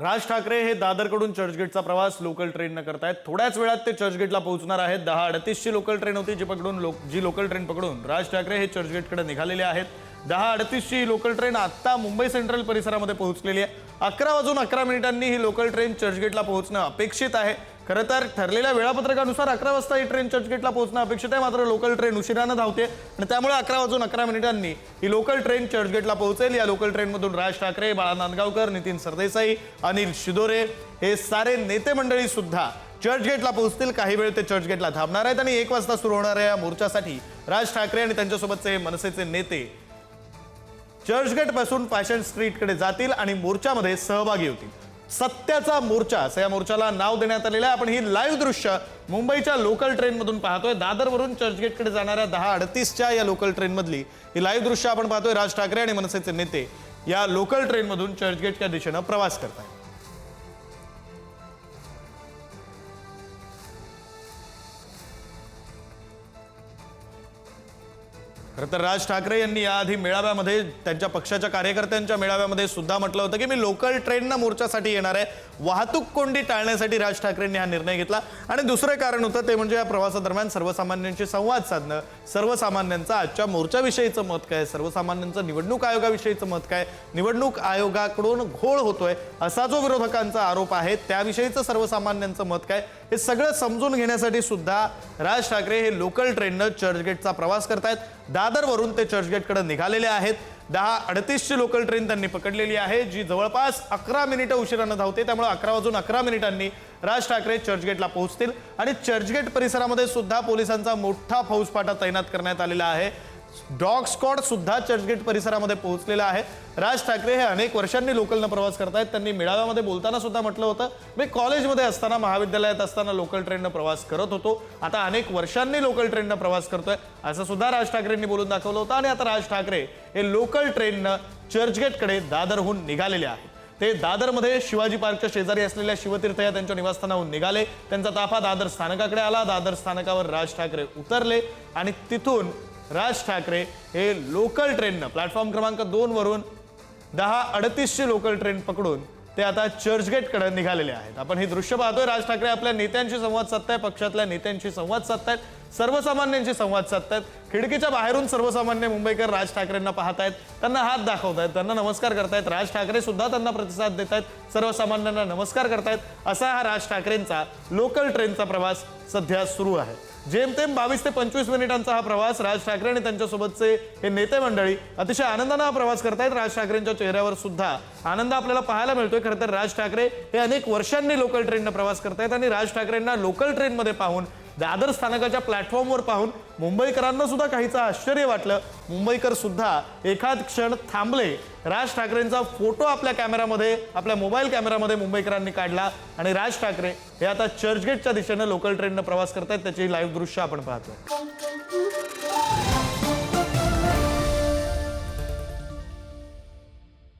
राज ठाकरे हे दादरकडून चर्चगेटचा प्रवास लोकल ट्रेननं करतायत. थोड्याच वेळात ते चर्चगेटला पोहोचणार आहेत. दहा अडतीसची लोकल ट्रेन होती जी पकडून लोक जी लोकल ट्रेन पकडून राज ठाकरे हे चर्चगेटकडे निघालेले आहेत. दहा अडतीसची लोकल ट्रेन आत्ता मुंबई सेंट्रल परिसरामध्ये पोहोचलेली आहे. अकरा वाजून अकरा मिनिटांनी ही लोकल ट्रेन चर्चगेटला पोहोचणं अपेक्षित आहे. खरं तर ठरलेल्या वेळापत्रकानुसार अकरा वाजता ही ट्रेन चर्चगेटला पोहोचणं अपेक्षित आहे. मात्र लोकल ट्रेन उशिरानं धावते आणि त्यामुळे अकरा वाजून अकरा मिनिटांनी ही लोकल ट्रेन चर्चगेटला पोहोचेल. या लोकल ट्रेनमधून राज ठाकरे बाळा नांदगावकर नितीन सरदेसाई अनिल शिदोरे हे सारे नेते मंडळी सुद्धा चर्चगेटला पोहोचतील. काही वेळ ते चर्चगेटला धावणार आहेत आणि एक वाजता सुरू होणाऱ्या या मोर्चासाठी राज ठाकरे आणि त्यांच्यासोबतचे मनसेचे नेते चर्चगेटपासून फॅशन स्ट्रीटकडे जातील आणि मोर्चामध्ये सहभागी होतील. सत्याचा मोर्चा असं या मोर्चाला नाव देण्यात आलेलं आहे. आपण ही लाईव्ह दृश्य मुंबईच्या लोकल ट्रेनमधून पाहतोय. दादरवरून चर्चगेटकडे जाणाऱ्या दहा अडतीसच्या या लोकल ट्रेनमधली ही लाईव्ह दृश्य आपण पाहतोय. राज ठाकरे आणि मनसेचे नेते या लोकल ट्रेनमधून चर्चगेटच्या दिशेनं प्रवास करतायत. खरं तर राज ठाकरे यांनी याआधी मेळाव्यामध्ये त्यांच्या पक्षाच्या कार्यकर्त्यांच्या मेळाव्यामध्ये सुद्धा म्हटलं होतं की मी लोकल ट्रेननं मोर्चासाठी येणार आहे. वाहतूक कोंडी टाळण्यासाठी राज ठाकरेंनी हा निर्णय घेतला. आणि दुसरं कारण होतं ते म्हणजे या प्रवासादरम्यान सर्वसामान्यांशी संवाद साधणं. सर्वसामान्यांचं आजच्या मोर्चाविषयीचं मत काय? सर्वसामान्यांचं निवडणूक आयोगाविषयीचं मत काय? निवडणूक आयोगाकडून घोळ होतोय असा जो विरोधकांचा आरोप आहे त्याविषयीचं सर्वसामान्यांचं मत काय? हे सगळं समजून घेण्यासाठी सुद्धा राज ठाकरे हे लोकल ट्रेननं चर्चगेटचा प्रवास करतायत. दादरवरून ते चर्चगेटकडे निघालेले आहेत. दहा अडतीसची लोकल ट्रेन त्यांनी पकडलेली आहे जी जवळपास अकरा मिनिटं उशिरानं धावते. त्यामुळे अकरा वाजून अकरा मिनिटांनी राज ठाकरे चर्चगेटला पोहोचतील. आणि चर्चगेट परिसरामध्ये सुद्धा पोलिसांचा मोठा फौजफाटा तैनात करण्यात आलेला आहे. डॉग स्कॉड सुद्धा चर्चगेट परिसरामध्ये पोहोचलेला आहे. राज ठाकरे हे अनेक वर्षांनी लोकलनं प्रवास करतायत. त्यांनी मेळाव्यामध्ये बोलताना सुद्धा म्हटलं होतं. मी कॉलेजमध्ये असताना महाविद्यालयात असताना लोकल ट्रेननं प्रवास करत होतो. आता अनेक वर्षांनी लोकल ट्रेननं प्रवास करतोय. असं सुद्धा राज ठाकरेंनी बोलून दाखवलं होतं. आणि आता राज ठाकरे हे लोकल ट्रेननं चर्चगेटकडे दादरहून निघालेले आहेत. ते दादरमध्ये शिवाजी पार्कच्या शेजारी असलेल्या शिवतीर्थ या त्यांच्या निवासस्थानाहून निघाले. त्यांचा ताफा दादर स्थानकाकडे आला. दादर स्थानकावर राज ठाकरे उतरले आणि तिथून राज ठाकरे हे लोकल ट्रेननं प्लॅटफॉर्म क्रमांक दोन वरून दहा अडतीसची लोकल ट्रेन पकडून ते आता चर्चगेटकडे निघालेले आहेत. आपण हे दृश्य पाहतोय. राज ठाकरे आपल्या नेत्यांशी संवाद साधताय पक्षातल्या नेत्यांशी संवाद साधतायत सर्वसामान्यांशी संवाद साधतायत. खिडकीच्या बाहेरून सर्वसामान्य मुंबईकर राज ठाकरेंना पाहतायत. त्यांना हात दाखवतायत त्यांना नमस्कार करतायत. राज ठाकरे सुद्धा त्यांना प्रतिसाद देत आहेत सर्वसामान्यांना नमस्कार करतायत. असा हा राज ठाकरेंचा लोकल ट्रेनचा प्रवास सध्या सुरू आहे. जेमतेम बावीस ते पंचवीस मिनिटांचा हा प्रवास राज ठाकरे आणि त्यांच्यासोबतचे हे नेते मंडळी अतिशय आनंदानं हा प्रवास करतायत. राज ठाकरेंच्या चेहऱ्यावर सुद्धा आनंद आपल्याला पाहायला मिळतोय. खरं तर राज ठाकरे हे अनेक वर्षांनी लोकल ट्रेननं प्रवास करतायत आणि राज ठाकरेंना लोकल ट्रेनमध्ये पाहून दादर स्थानकाच्या प्लॅटफॉर्मवर पाहून मुंबईकरांना सुद्धा काहीचं आश्चर्य वाटलं. मुंबईकर सुद्धा एखाद क्षण थांबले. राज ठाकरेंचा फोटो आपल्या कॅमेरामध्ये आपल्या मोबाईल कॅमेरामध्ये मुंबईकरांनी काढला. आणि राज ठाकरे हे आता चर्चगेटच्या दिशेनं लोकल ट्रेननं प्रवास करतायत त्याची लाईव्ह दृश्य आपण पाहतो